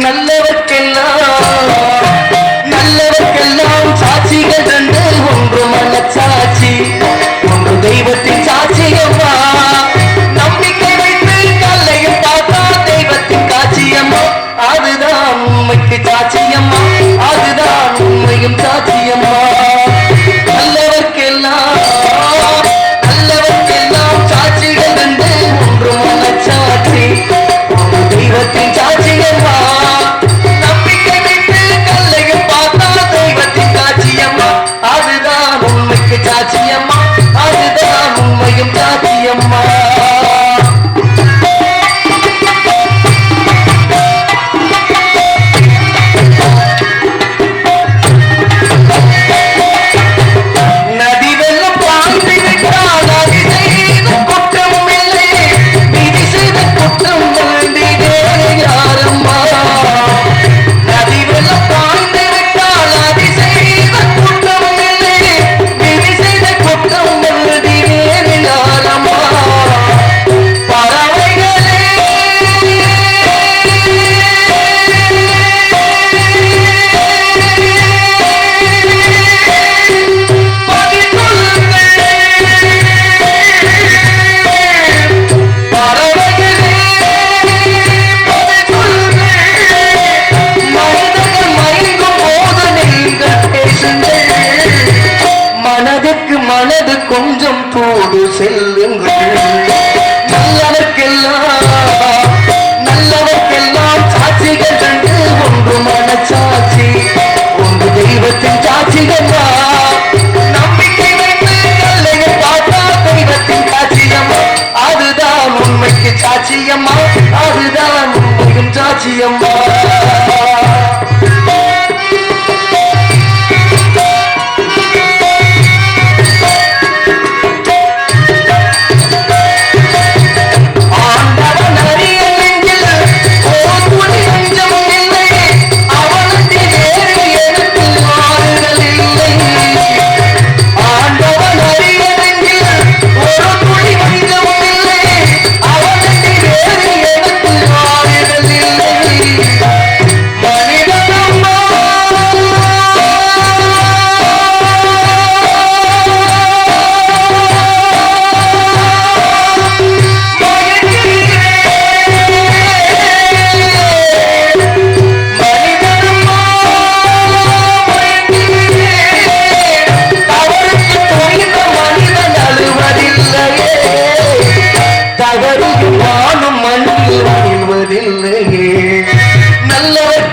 நல்லவர்க்கெல்லாம் நல்லவர்க்கெல்லாம் சாட்சிகள் தந்த மனது கொஞ்சம் போடு செல்லுங்கள். நல்லவர்க்கெல்லாம் நல்லவர்க்கெல்லாம் சாட்சிகள் ரெண்டு ஒன்று மனச்சாட்சி ஒன்று தெய்வத்தின் சாட்சிகள்மா நம்பிக்கை வைத்து கல்லையை பார்த்தா தெய்வத்தின் சாட்சியம் அதுதான் உண்மைக்கு சாட்சியம்மா அதுதான் உண்மையும் சாட்சியம்மா